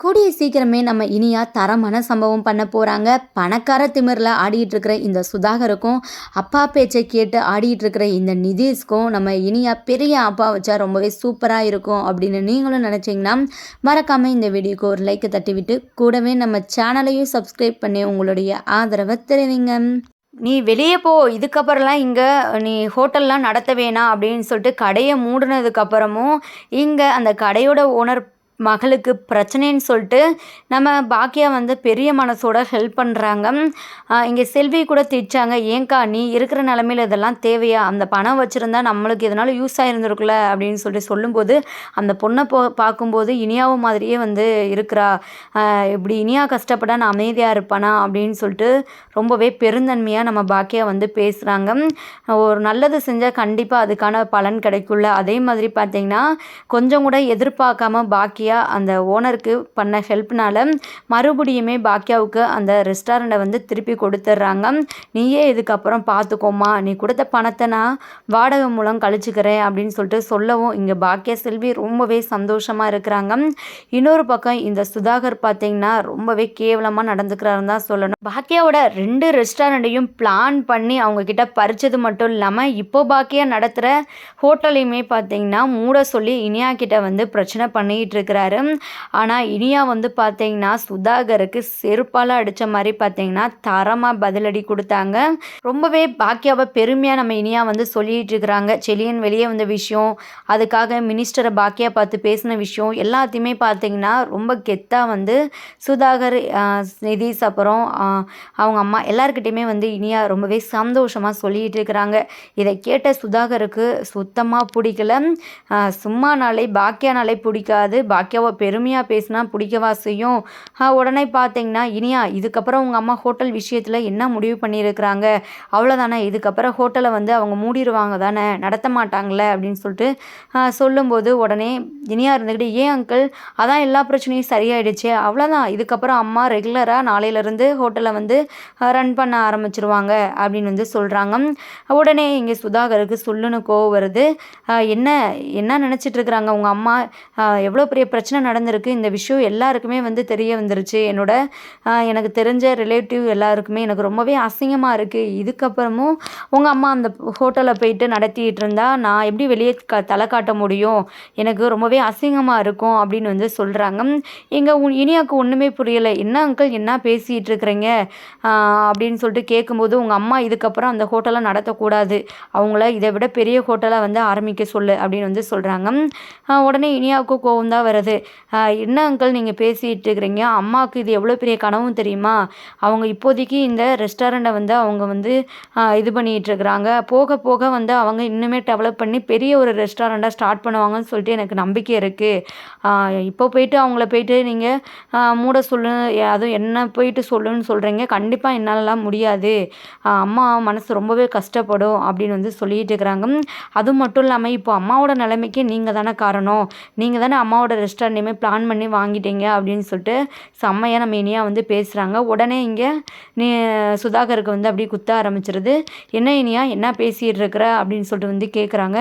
கூடிய சீக்கிரமே நம்ம இனியா தரமான சம்பவம் பண்ண போகிறாங்க பணக்கார திமிரில் ஆடிட்டு இருக்கிற இந்த சுதாகருக்கும் அப்பா பேச்சை கேட்டு ஆடிட்டு இருக்கிற இந்த நிதிஷ்க்கும் நம்ம இனியா பெரிய அப்பா வச்சா ரொம்பவே சூப்பராக இருக்கும் அப்படின்னு நீங்களும் நினச்சிங்கன்னா மறக்காமல் இந்த வீடியோக்கு ஒரு லைக்கை தட்டிவிட்டு கூடவே நம்ம சேனலையும் சப்ஸ்கிரைப் பண்ணி உங்களுடைய ஆதரவை தெரிவிங்க. நீ வெளியே போ இதுக்கப்புறம்லாம் இங்கே நீ ஹோட்டல்லாம் நடத்த வேணாம் அப்படின்னு சொல்லிட்டு கடையை மூடினதுக்கப்புறமும் இங்கே அந்த கடையோட ஓனர் மகளுக்கு பிரச்சனைன்னு சொல்லிட்டு நம்ம பாக்கியா வந்து பெரிய மனசோட ஹெல்ப் பண்ணுறாங்க இங்கே செல்வி கூட திச்சாங்க ஏங்கா நீ இருக்கிற நிலமையில இதெல்லாம் தேவையா? அந்த பணம் வச்சுருந்தா நம்மளுக்கு எதனால யூஸ் ஆகிருந்துருக்குல்ல அப்படின்னு சொல்லிட்டு சொல்லும்போது அந்த பொண்ணை போ பார்க்கும்போது இனியாவும் மாதிரியே வந்து இருக்கிறா. இப்படி இனியா கஷ்டப்பட நான் அமைதியாக இருப்பானா? அப்படின்னு சொல்லிட்டு ரொம்பவே பெருந்தன்மையாக நம்ம பாக்கியா வந்து பேசுகிறாங்க ஒரு நல்லது செஞ்சால் கண்டிப்பாக அதுக்கான பலன் கிடைக்கும்ல. அதே மாதிரி பார்த்திங்கன்னா கொஞ்சம் கூட எதிர்பார்க்காம பாக்கியா பாக்கியா அந்த ஓனருக்கு பண்ண ஹெல்ப்னால மறுபடியுமே பாக்கியாவுக்கு அந்த ரெஸ்டாரண்ட்டை வந்து திருப்பி கொடுத்துட்றாங்க நீயே இதுக்கப்புறம் பார்த்துக்கோமா நீ கொடுத்த பணத்தை நான் வாடகை மூலம் கழிச்சுக்கிறேன் அப்படின்னு சொல்லிட்டு சொல்லவும் இங்கே பாக்கியா செல்வி ரொம்பவே சந்தோஷமாக இருக்கிறாங்க. இன்னொரு பக்கம் இந்த சுதாகர் பார்த்தீங்கன்னா ரொம்பவே கேவலமாக நடந்துக்கிறாருன்னு தான் சொல்லணும். பாக்கியாவோட ரெண்டு ரெஸ்டாரண்ட்டையும் பிளான் பண்ணி அவங்க கிட்ட பறிச்சது மட்டும் இல்லாமல் இப்போ பாக்கியா நடத்துகிற ஹோட்டலையுமே பார்த்தீங்கன்னா மூட சொல்லி இனியா கிட்ட வந்து பிரச்சனை பண்ணிகிட்டு இருக்கிற இருக்கிறாரு ஆனால் இனியா வந்து பார்த்தீங்கன்னா சுதாகருக்கு செருப்பால் அடித்த மாதிரி பார்த்தீங்கன்னா தரமாக பதிலடி கொடுத்தாங்க. ரொம்பவே பாக்கியாவை பெருமையாக நம்ம இனியா வந்து சொல்லிட்டு இருக்கிறாங்க. செலியன் வெளியே வந்த விஷயம் அதுக்காக மினிஸ்டரை பாக்கியா பார்த்து பேசின விஷயம் எல்லாத்தையுமே பார்த்தீங்கன்னா ரொம்ப கெத்தாக வந்து சுதாகர் நிதிஷ் அப்புறம் அவங்க அம்மா எல்லாருக்கிட்டையுமே வந்து இனியா ரொம்பவே சந்தோஷமாக சொல்லிகிட்டு இருக்கிறாங்க. இதை கேட்ட சுதாகருக்கு சுத்தமாக பிடிக்கல. சும்மானாலே பாக்கியானாலே பிடிக்காது. பாக்கிய பாக்கியாவை பெருமையாக பேசினா பிடிக்கவா செய்யும்? உடனே பார்த்தீங்கன்னா இனியா இதுக்கப்புறம் உங்கள் அம்மா ஹோட்டல் விஷயத்தில் என்ன முடிவு பண்ணியிருக்கிறாங்க? அவ்வளோதானே இதுக்கப்புறம் ஹோட்டலை வந்து அவங்க மூடிடுவாங்க தானே நடத்த மாட்டாங்களே அப்படின்னு சொல்லிட்டு சொல்லும்போது உடனே இனியா இருந்துக்கிட்டு ஏன் அங்கிள் அதான் எல்லா பிரச்சனையும் சரியாயிடுச்சு. அவ்வளோதான் இதுக்கப்புறம் அம்மா ரெகுலராக நாளையிலேருந்து ஹோட்டலை வந்து ரன் பண்ண ஆரம்பிச்சிருவாங்க அப்படின்னு வந்து சொல்கிறாங்க உடனே இங்கே சுதாகருக்கு சொல்லுன்னு கோவம் வருது. என்ன என்ன நினச்சிட்டு இருக்கிறாங்க உங்கள் அம்மா? எவ்வளோ பெரிய பிரச்சனை நடந்திருக்கு. இந்த விஷயம் எல்லாருக்குமே வந்து தெரிய வந்துருச்சு. என்னோட எனக்கு தெரிஞ்ச ரிலேட்டிவ் எல்லாருக்குமே எனக்கு ரொம்பவே அசிங்கமாக இருக்குது இதுக்கப்புறமும் உங்கள் அம்மா அந்த ஹோட்டலில் போயிட்டு நடத்திட்டு இருந்தால் நான் எப்படி வெளியே க தலை காட்ட முடியும்? எனக்கு ரொம்பவே அசிங்கமாக இருக்கும் அப்படின்னு வந்து சொல்கிறாங்க இங்கே இனியாவுக்கு ஒன்றுமே புரியலை. என்ன அங்கிள் என்ன பேசிகிட்டு இருக்கிறீங்க? அப்படின்னு சொல்லிட்டு கேட்கும்போது உங்கள் அம்மா இதுக்கப்புறம் அந்த ஹோட்டலை நடத்தக்கூடாது. அவங்கள இதை விட பெரிய ஹோட்டலாக வந்து ஆரம்பிக்க சொல்லு அப்படின்னு வந்து சொல்கிறாங்க உடனே இனியாவுக்கு கோவம் தான் வருது. என்ன அங்கிள் நீங்கள் பேசிகிட்டு இருக்கிறீங்க? அம்மாவுக்கு இது எவ்வளோ பெரிய கனவும் தெரியுமா? அவங்க இப்போதைக்கு இந்த ரெஸ்டாரண்ட்டை வந்து அவங்க வந்து இது பண்ணிகிட்ருக்குறாங்க போக போக வந்து அவங்க இன்னுமே டெவலப் பண்ணி பெரிய ஒரு ரெஸ்டாரண்ட்டாக ஸ்டார்ட் பண்ணுவாங்கன்னு சொல்லிட்டு எனக்கு நம்பிக்கை இருக்குது இப்போ போயிட்டு அவங்கள போயிட்டு நீங்கள் மூட சொல்லு அதுவும் என்ன போயிட்டு சொல்லுன்னு சொல்கிறீங்க கண்டிப்பாக என்னாலலாம் முடியாது. அம்மா மனசு ரொம்பவே கஷ்டப்படும் அப்படின்னு வந்து சொல்லிகிட்டு இருக்கிறாங்க. அது மட்டும் இல்லாமல் இப்போ அம்மாவோட நிலைமைக்கு நீங்கள் தானே காரணம். நீங்கள் தானே அம்மாவோட ரெஸ்டாரண்ட்டையுமே பிளான் பண்ணி வாங்கிட்டீங்க அப்படின்னு சொல்லிட்டு செம்மையாக நம்ம இனியாக வந்து பேசுகிறாங்க உடனே இங்கே நீ சுதாகருக்கு வந்து அப்படியே குத்த ஆரம்பிச்சிருது. என்ன இனியா என்ன பேசிகிட்டு இருக்கிற அப்படின்னு சொல்லிட்டு வந்து கேட்குறாங்க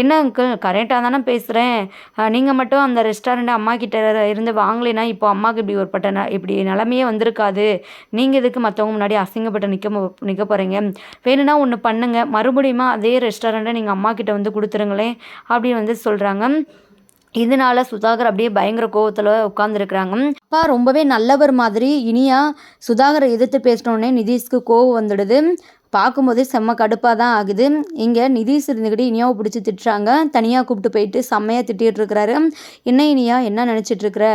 என்ன அங்கிள் கரெக்டாக தானே பேசுகிறேன் நீங்கள் மட்டும் அந்த ரெஸ்டாரண்ட் அம்மா கிட்ட இருந்து வாங்கலைன்னா இப்போ அம்மாவுக்கு இப்படி ஒரு பட்ட இப்படி நிலமையே வந்திருக்காது. நீங்கள் இதுக்கு மற்றவங்க முன்னாடி அசிங்கப்பட்டு நிற்க நிற்க போகிறீங்க வேணும்னா ஒன்று பண்ணுங்கள் மறுபடியும் அதே ரெஸ்டாரண்ட்டை நீங்கள் அம்மா கிட்ட வந்து கொடுத்துருங்களேன் அப்படின்னு வந்து சொல்கிறாங்க இதனால சுதாகர் அப்படியே பயங்கர கோவத்தில் உட்காந்துருக்குறாங்க அப்பா ரொம்பவே நல்லவர் மாதிரி. இனியா சுதாகரை எதிர்த்து பேசினோடனே நிதிஷ்க்கு கோவம் வந்துடுது. பார்க்கும்போதே செம்ம கடுப்பாக தான் ஆகுது. இங்கே நிதிஷ் இருந்துக்கிட்டு இனியாவை பிடிச்சி திட்டுறாங்க. தனியாக கூப்பிட்டு போயிட்டு செம்மையாக திட்டிகிட்டு இருக்கிறாரு. என்ன இனியா என்ன நினச்சிட்ருக்குற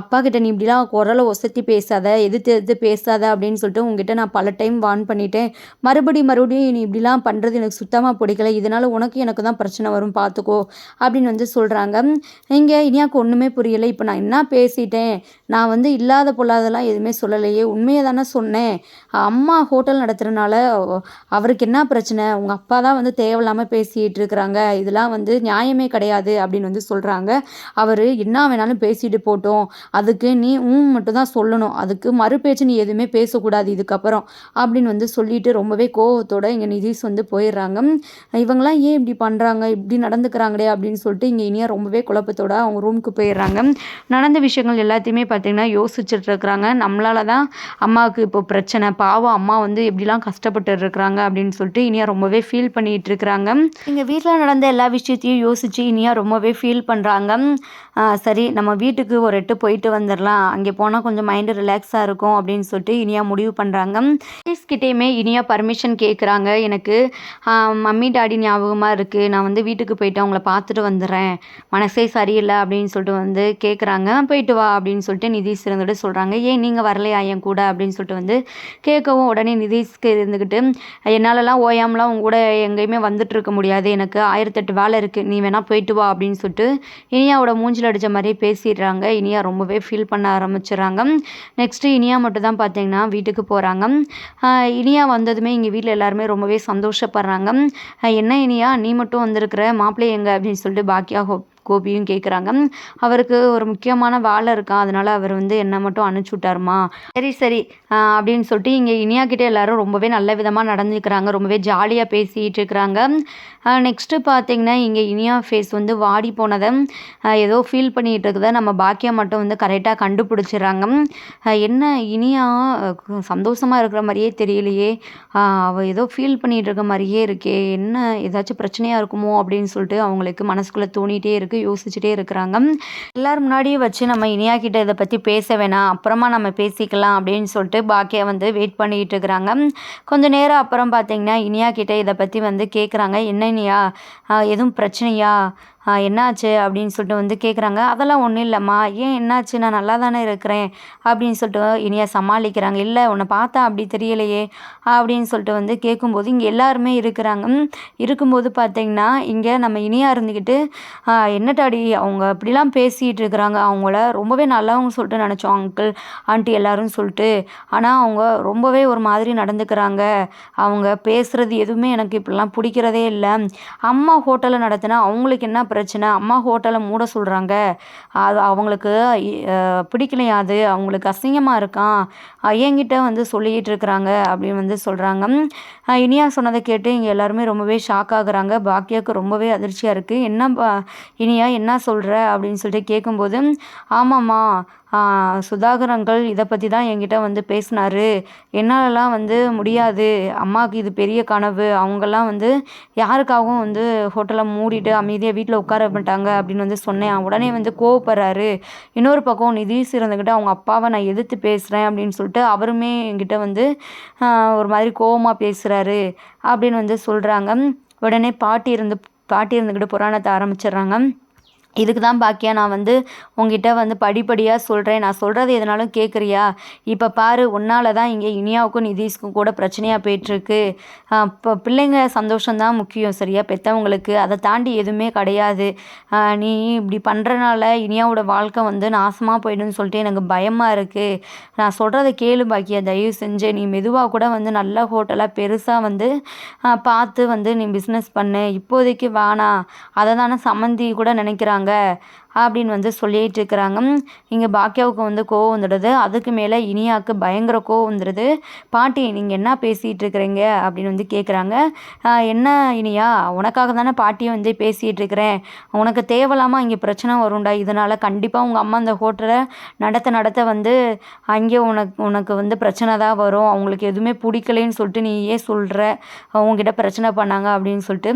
அப்பா கிட்ட நீ இப்படிலாம் குரலை ஒசத்தி பேசாத எதிர்த்து எதிர்த்து பேசாத அப்படின்னு சொல்லிட்டு உங்ககிட்ட நான் பல டைம் வார்ன் பண்ணிட்டேன். மறுபடியும் மறுபடியும் நீ இப்படிலாம் பண்ணுறது எனக்கு சுத்தமாக பிடிக்கல. இதனால் உனக்கு எனக்கு தான் பிரச்சனை வரும் பார்த்துக்கோ அப்படின்னு வந்து சொல்கிறாங்க இங்கே இனியாவுக்கு ஒன்றுமே புரியலை. இப்போ நான் என்ன பேசிட்டேன்? நான் வந்து இல்லாத பொல்லாதெல்லாம் எதுவுமே சொல்லலையே. உண்மையை தானே சொன்னேன். அம்மா ஹோட்டல் நடத்துகிறனால அவருக்கு என்ன பிரச்சனை? உங்கள் அப்பா தான் வந்து தேவையில்லாமல் பேசிகிட்டு இருக்கிறாங்க. இதெல்லாம் வந்து நியாயமே கிடையாது அப்படின்னு வந்து சொல்கிறாங்க அவர் என்ன வேணாலும் பேசிட்டு போட்டோம். அதுக்கு நீ ஊம் மட்டும் தான் சொல்லணும். அதுக்கு மறுபேச்சு நீ எதுவுமே பேசக்கூடாது இதுக்கப்புறம் அப்படின்னு வந்து சொல்லிட்டு ரொம்பவே கோவத்தோட இங்கே நிதிஷ் வந்து போயிடுறாங்க. இவங்களாம் ஏன் இப்படி பண்ணுறாங்க இப்படி நடந்துக்கிறாங்களே அப்படின்னு சொல்லிட்டு இங்கே இனியா ரொம்பவே குழப்பத்தோட அவங்க ரூமுக்கு போயிடுறாங்க. நடந்த விஷயங்கள் எல்லாத்தையுமே பார்த்திங்கன்னா யோசிச்சுட்டு இருக்கிறாங்க. நம்மளால தான் அம்மாவுக்கு இப்போ பிரச்சனை. பாவம் அம்மா வந்து எப்படிலாம் கஷ்டப்பட்டு இருக்கிறாங்க அப்படின்னு சொல்லிட்டு இனியா ரொம்பவே ஃபீல் பண்ணிகிட்டு இருக்கிறாங்க எங்கள் வீட்டில் நடந்த எல்லா விஷயத்தையும் யோசித்து இனியா ரொம்பவே ஃபீல் பண்ணுறாங்க சரி நம்ம வீட்டுக்கு ஒரு எட்டு போயிட்டு வந்துடலாம் அங்கே போனால் கொஞ்சம் மைண்டு ரிலாக்ஸாக இருக்கும் அப்படின்னு சொல்லிட்டு இனியா முடிவு பண்ணுறாங்க கிட்டேயுமே இனியா பர்மிஷன் கேட்குறாங்க எனக்கு மம்மி டாடி ஞாபகமாக இருக்குது நான் வந்து வீட்டுக்கு போயிட்டு அவங்கள பார்த்துட்டு வந்துடுறேன் மனசே சரியில்லை அப்படின்னு சொல்லிட்டு வந்து கேட்குறாங்க போயிட்டு வா அப்படின்னு சொல்லிட்டு நிதிஷ் இருந்துகிட்டு சொல்கிறாங்க ஏன் நீங்கள் வரலையா என் கூட? அப்படின்னு சொல்லிட்டு வந்து கேட்கவும் உடனே நிதிஷ்க்கு இருந்துக்கிட்டு என்னாலலாம் ஓயாமலாம் அவங்க கூட எங்கேயுமே வந்துட்டு இருக்க முடியாது. எனக்கு ஆயிரத்தெட்டு வேலை இருக்குது நீ வேணால் போயிட்டு வா அப்படின்னு சொல்லிட்டு இனியாவோட மூஞ்சில் அடித்த மாதிரியே பேசிடுறாங்க. இனியா ரொம்பவே ஃபீல் பண்ண ஆரம்பிச்சிடுறாங்க. நெக்ஸ்ட்டு இனியா மட்டும் தான் பார்த்தீங்கன்னா வீட்டுக்கு போகிறாங்க இனியா வந்ததுமே எங்கள் வீட்டில் எல்லாருமே ரொம்பவே சந்தோஷப்படுறாங்க. என்ன இனியா? நீ மட்டும் வந்திருக்கிற? மாப்பிள்ளை எங்கே? அப்படின்னு சொல்லிட்டு பாக்கியா கோபியும் கேட்குறாங்க அவருக்கு ஒரு முக்கியமான வேலை இருக்கான் அதனால் அவர் வந்து என்னை மட்டும் அனுப்பிச்சி விட்டாருமா? சரி சரி. அப்படின்னு சொல்லிட்டு இங்கே இனியா கிட்டே எல்லாரும் ரொம்பவே நல்ல விதமாக நடந்துக்கிறாங்க. ரொம்பவே ஜாலியாக பேசிகிட்டு இருக்கிறாங்க. நெக்ஸ்ட்டு பார்த்தீங்கன்னா இங்கே இனியா ஃபேஸ் வந்து வாடி போனதை ஏதோ ஃபீல் பண்ணிகிட்டு இருக்குத நம்ம பாக்கியம் மட்டும் வந்து கரெக்டாக கண்டுபிடிச்சிடுறாங்க. என்ன இனியா சந்தோஷமாக இருக்கிற மாதிரியே தெரியலையே. அவள் ஏதோ ஃபீல் பண்ணிகிட்டு இருக்க மாதிரியே இருக்கே. என்ன ஏதாச்சும் பிரச்சனையாக இருக்குமோ அப்படின்னு சொல்லிட்டு அவங்களுக்கு மனசுக்குள்ளே தோணிகிட்டே இருக்குது யோசிச்சுட்டே இருக்கிறாங்க. எல்லோரும் முன்னாடியும் வச்சு நம்ம இனியா கிட்ட இதை பற்றி பேச வேணாம் அப்புறமா நம்ம பேசிக்கலாம் அப்படின்னு சொல்லிட்டு பாக்கியா வந்து வெயிட் பண்ணிகிட்டு இருக்கிறாங்க. கொஞ்ச நேரம் அப்புறம் பார்த்தீங்கன்னா இனியா கிட்ட இதை பற்றி வந்து கேட்குறாங்க என்ன இனியா? எதுவும் பிரச்சனையா? என்னாச்சு அப்படின்னு சொல்லிட்டு வந்து கேட்குறாங்க அதெல்லாம் ஒன்றும் இல்லைம்மா. ஏன் என்னாச்சு? நான் நல்லா தானே இருக்கிறேன் அப்படின்னு சொல்லிட்டு இனியா சமாளிக்கிறாங்க. இல்லை உன்னை பார்த்தா அப்படி தெரியலையே அப்படின்னு சொல்லிட்டு வந்து கேட்கும்போது இங்கே எல்லாருமே இருக்கிறாங்க. இருக்கும்போது பார்த்தீங்கன்னா இங்கே நம்ம இனியா இருந்துக்கிட்டு என்னட்டாடி அவங்க அப்படிலாம் பேசிகிட்டு இருக்கிறாங்க. அவங்கள ரொம்பவே நல்லவங்க சொல்லிட்டு நினச்சோம் அங்கிள் ஆண்டி எல்லாரும் சொல்லிட்டு. ஆனால் அவங்க ரொம்பவே ஒரு மாதிரி நடந்துக்கிறாங்க. அவங்க பேசுகிறது எதுவுமே எனக்கு இப்படிலாம் பிடிக்கிறதே இல்லை. அம்மா ஹோட்டலில் நடத்தினா அவங்களுக்கு என்ன பிரச்சனை. அம்மா ஹோட்டலை மூட சொல்கிறாங்க அது அவங்களுக்கு பிடிக்கலையா அது? அவங்களுக்கு அசிங்கமாக இருக்கான் என்கிட்ட வந்து சொல்லிக்கிட்டு இருக்கிறாங்க அப்படின்னு வந்து சொல்கிறாங்க இனியா சொன்னதை கேட்டு இங்கே எல்லாருமே ரொம்பவே ஷாக் ஆகுறாங்க. பாக்கியாவுக்கு ரொம்பவே அதிர்ச்சியாக இருக்குது என்ன இனியா என்ன சொல்கிற அப்படின்னு சொல்லிட்டு கேட்கும்போது ஆமாம்மா சுதாகர் இதை பற்றி தான் என்கிட்ட வந்து பேசினாரு. என்னாலலாம் வந்து முடியாது. அம்மாவுக்கு இது பெரிய கனவு. அவங்கெல்லாம் வந்து யாருக்காகவும் வந்து ஹோட்டலை மூடிட்டு அமைதியாக வீட்டில் உட்கார மாட்டாங்க அப்படின்னு வந்து சொன்னேன். உடனே வந்து கோவப்படுறாரு. இன்னொரு பக்கம் நிதிஷ் இருந்துக்கிட்டு அவங்க அப்பாவை நான் எதிர்த்து பேசுகிறேன் அப்படின்னு சொல்லிட்டு அவருமே என்கிட்ட வந்து ஒரு மாதிரி கோவமாக பேசுகிறாரு அப்படின்னு வந்து சொல்கிறாங்க உடனே பாட்டி இருந்து பாட்டி இருந்துக்கிட்டு புராணத்தை ஆரம்பிச்சிடுறாங்க. இதுக்கு தான் பாக்கியா நான் வந்து உங்ககிட்ட வந்து படிப்படியாக சொல்கிறேன் நான் சொல்கிறது எதனாலும் கேட்குறியா இப்போ பாரு உன்னால தான் இங்கே இனியாவுக்கும் நிதிஷ்க்கும் கூட பிரச்சனையாக போயிட்டுருக்கு. இப்போ பிள்ளைங்க சந்தோஷம்தான் முக்கியம் சரியா? பெற்றவங்களுக்கு அதை தாண்டி எதுவுமே கிடையாது. நீ இப்படி பண்ணுறனால இனியாவோட வாழ்க்கை வந்து நாசமாக போயிடும்னு சொல்லிட்டு எனக்கு பயமாக இருக்குது நான் சொல்கிறத கேளு பாக்கியா தயவு செஞ்சு. நீ மெதுவாக கூட வந்து நல்ல ஹோட்டலாக பெருசாக வந்து பார்த்து வந்து நீ பிஸ்னஸ் பண்ணு. இப்போதைக்கு வேணாம் அதை தானே சம்மந்தி கூட நினைக்கிறாங்க. சொல்கிறாங்க அப்படின்னு வந்து சொல்லிகிட்டு இருக்கிறாங்க இங்கே பாக்கியாவுக்கு வந்து கோவம் வந்துடுது. அதுக்கு மேலே இனியாவுக்கு பயங்கர கோவம் வந்துடுது. பாட்டி நீங்கள் என்ன பேசிகிட்டு இருக்கிறீங்க அப்படின்னு வந்து கேட்குறாங்க என்ன இனியா? உனக்காக தானே பாட்டியை வந்து பேசிகிட்டு இருக்கிறேன் உனக்கு தேவையில்லாமல் இங்கே பிரச்சனை வரும்டா. இதனால் கண்டிப்பாக உங்கள் அம்மா அந்த ஹோட்டலை நடத்த நடத்த வந்து அங்கே உனக்கு உனக்கு வந்து பிரச்சனை தான் வரும். அவங்களுக்கு எதுவுமே பிடிக்கலைன்னு சொல்லிட்டு நீ ஏன் சொல்கிற உங்ககிட்ட பிரச்சனை பண்ணாங்க அப்படின்னு சொல்லிட்டு.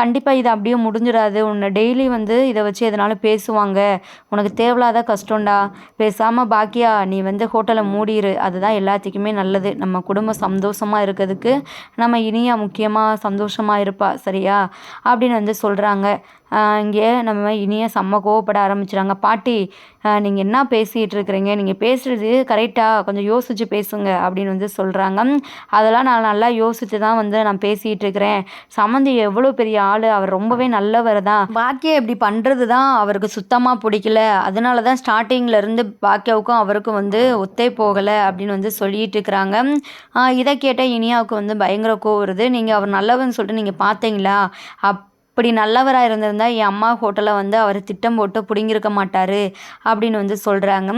கண்டிப்பாக இது அப்படியே முடிஞ்சிடாது. உன்னை டெய்லி வந்து இதை வச்சு எதனாலும் பேசுவாங்க. உனக்கு தேவையில்லாத கஷ்டம்டா. பேசாமல் பாக்கியா நீ வந்து ஹோட்டலை மூடிடு அதுதான் எல்லாத்துக்குமே நல்லது. நம்ம குடும்பம் சந்தோஷமாக இருக்கிறதுக்கு நம்ம இனியா முக்கியமாக சந்தோஷமாக இருப்பா. சரியா? அப்படின்னு வந்து சொல்கிறாங்க இங்கே நம்ம இனியே செம்ம கோவப்பட ஆரம்பிச்சிடாங்க பாட்டி நீங்கள் என்ன பேசிகிட்டு இருக்கிறீங்க? நீங்கள் பேசுகிறது கரெக்டாக கொஞ்சம் யோசித்து பேசுங்க அப்படின்னு வந்து சொல்கிறாங்க அதெல்லாம் நான் நல்லா யோசித்து தான் வந்து நான் பேசிகிட்டு இருக்கிறேன். சம்மந்தி எவ்வளோ பெரிய ஆள். அவர் ரொம்பவே நல்லவர் தான். பாக்கியா இப்படி பண்ணுறது தான் அவருக்கு சுத்தமாக பிடிக்கல. அதனால தான் ஸ்டார்டிங்லேருந்து பாக்கியாவுக்கும் அவருக்கும் வந்து ஒத்தே போகலை அப்படின்னு வந்து சொல்லிட்டு இருக்கிறாங்க. இதை கேட்டால் இனியாவுக்கு வந்து பயங்கர கோவம் வருது. நீங்கள் அவர் நல்லவன்னு சொல்லிட்டு நீங்கள் பார்த்தீங்களா? அப் இப்படி நல்லவராக இருந்திருந்தா என் அம்மா ஹோட்டலை வந்து அவர் திட்டம் போட்டு பிடுங்கியிருக்க மாட்டார் அப்படின்னு வந்து சொல்கிறாங்க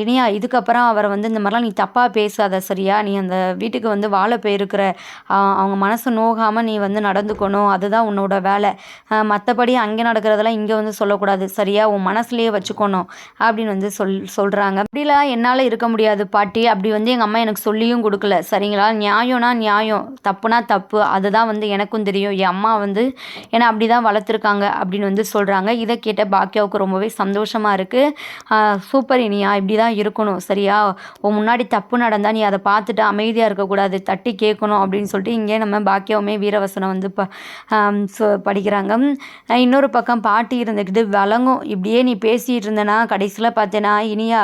இனியா இதுக்கப்புறம் அவரை வந்து இந்த மாதிரிலாம் நீ தப்பாக பேசாத சரியா? நீ அந்த வீட்டுக்கு வந்து வாழ போயிருக்கிற அவங்க மனசு நோகாமல் நீ வந்து நடந்துக்கணும். அதுதான் உன்னோட வேலை. மற்றபடி அங்கே நடக்கிறதெல்லாம் இங்கே வந்து சொல்லக்கூடாது. சரியா? உன் மனசுலேயே வச்சுக்கணும் அப்படின்னு வந்து சொல் சொல்கிறாங்க அப்படிலாம் என்னால் இருக்க முடியாது பாட்டி. அப்படி வந்து எங்கள் அம்மா எனக்கு சொல்லியும் கொடுக்கல. சரிங்களா? நியாயம்னா நியாயம் தப்புனா தப்பு. அதுதான் வந்து எனக்கும் தெரியும். என் அம்மா வந்து ஏன்னா அப்படி தான் வளர்த்துருக்காங்க அப்படின்னு வந்து சொல்கிறாங்க இதை கேட்ட பாக்கியாவுக்கு ரொம்பவே சந்தோஷமாக இருக்குது சூப்பர் இனியா இப்படி தான் இருக்கணும் சரியா? உன் முன்னாடி தப்பு நடந்தால் நீ அதை பார்த்துட்டு அமைதியாக இருக்கக்கூடாது தட்டி கேட்கணும் அப்படின்னு சொல்லிட்டு இங்கே நம்ம பாக்கியாவுமே வீரவசனம் வந்து ப படிக்கிறாங்க. இன்னொரு பக்கம் பாட்டி இருந்துக்கிட்டு வழங்கும் இப்படியே நீ பேசிகிட்டு இருந்தனா கடைசியில் பார்த்தேன்னா இனியா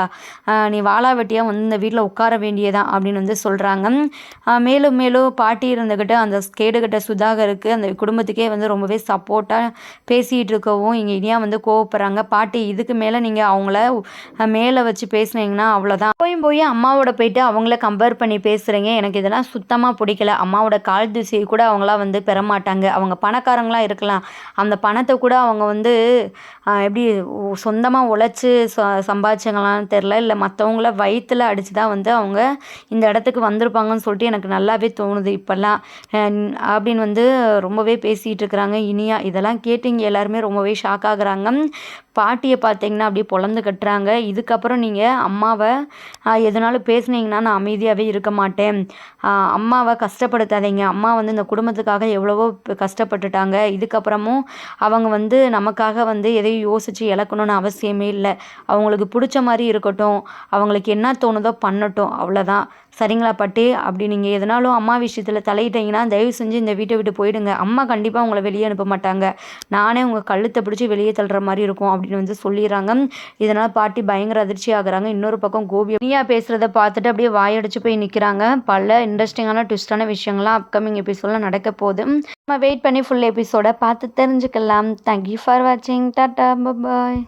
நீ வாழா வெட்டியாக வந்து இந்த வீட்டில் உட்கார வேண்டியதான் அப்படின்னு வந்து சொல்கிறாங்க மேலும் மேலும் பாட்டி இருந்துக்கிட்டு அந்த கேடுகட்ட சுதாகருக்கு அந்த குடும்பத்துக்கே வந்து ரொம்பவே சப்போர்ட்டாக பேசிகிட்டு இருக்கவும் இங்கே இனியா வந்து கோவப்படுறாங்க. பாட்டி இதுக்கு மேலே நீங்கள் அவங்கள மேலே வச்சு பேசுனீங்கன்னா அவ்வளோதான். போயும் போய் அம்மாவோட போயிட்டு அவங்கள கம்பேர் பண்ணி பேசுகிறீங்க எனக்கு இதெல்லாம் சுத்தமாக பிடிக்கல. அம்மாவோட கால் திசையை கூட அவங்களாம் வந்து பெற மாட்டாங்க அவங்க பணக்காரங்களாம் இருக்கலாம். அந்த பணத்தை கூட அவங்க வந்து எப்படி சொந்தமாக உழைச்சி சம்பாதிச்சாங்களான்னு தெரில இல்லை மற்றவங்கள வயிற்றில் அடித்து தான் வந்து அவங்க இந்த இடத்துக்கு வந்திருப்பாங்கன்னு சொல்லிட்டு எனக்கு நல்லாவே தோணுது இப்போல்லாம். அப்படின்னு வந்து ரொம்பவே பேசிகிட்டு இருக்கிறாங்க இனியா இதெல்லாம் கேட்டு இங்கே எல்லாருமே ரொம்பவே ஷாக் ஆகுறாங்க. பாட்டியை பார்த்தீங்கன்னா அப்படியே பொழந்து கட்டுறாங்க. இதுக்கப்புறம் நீங்கள் அம்மாவை எதனாலும் பேசுனீங்கன்னா நான் அமைதியாகவே இருக்க மாட்டேன். அம்மாவை கஷ்டப்படுத்தாதீங்க. அம்மா வந்து இந்த குடும்பத்துக்காக எவ்வளவோ கஷ்டப்பட்டுட்டாங்க. இதுக்கப்புறமும் அவங்க வந்து நமக்காக வந்து எதையும் யோசித்து இழக்கணும்னு அவசியமே இல்லை. அவங்களுக்கு பிடிச்ச மாதிரி இருக்கட்டும். அவங்களுக்கு என்ன தோணுதோ பண்ணட்டும். அவ்வளோதான் சரிங்களா பாட்டி? அப்படி நீங்கள் எதனாலும் அம்மா விஷயத்தில் தலையிட்டீங்கன்னா தயவு செஞ்சு இந்த வீட்டை விட்டு போயிடுங்க. அம்மா கண்டிப்பாக உங்களை வெளியே அனுப்ப மாட்டாங்க. நானே உங்கள் கழுத்தை பிடிச்சி வெளியே தள்ளுற மாதிரி இருக்கும் அப்படின்னு வந்து சொல்லிடுறாங்க. இதனால் பாட்டி பயங்கர அதிர்ச்சி ஆகுறாங்க. இன்னொரு பக்கம் கோபி நீயா பேசுகிறத பார்த்துட்டு அப்படியே வாயடிச்சு போய் நிற்கிறாங்க பல இன்ட்ரெஸ்டிங்கான ட்விஸ்டான விஷயங்கள்லாம் அப்கமிங் எபிசோடில் நடக்க போகுது. நம்ம வெயிட் பண்ணி ஃபுல் எபிசோடை பார்த்து தெரிஞ்சுக்கலாம். தேங்க்யூ ஃபார் வாட்சிங் டாட்டா பாய்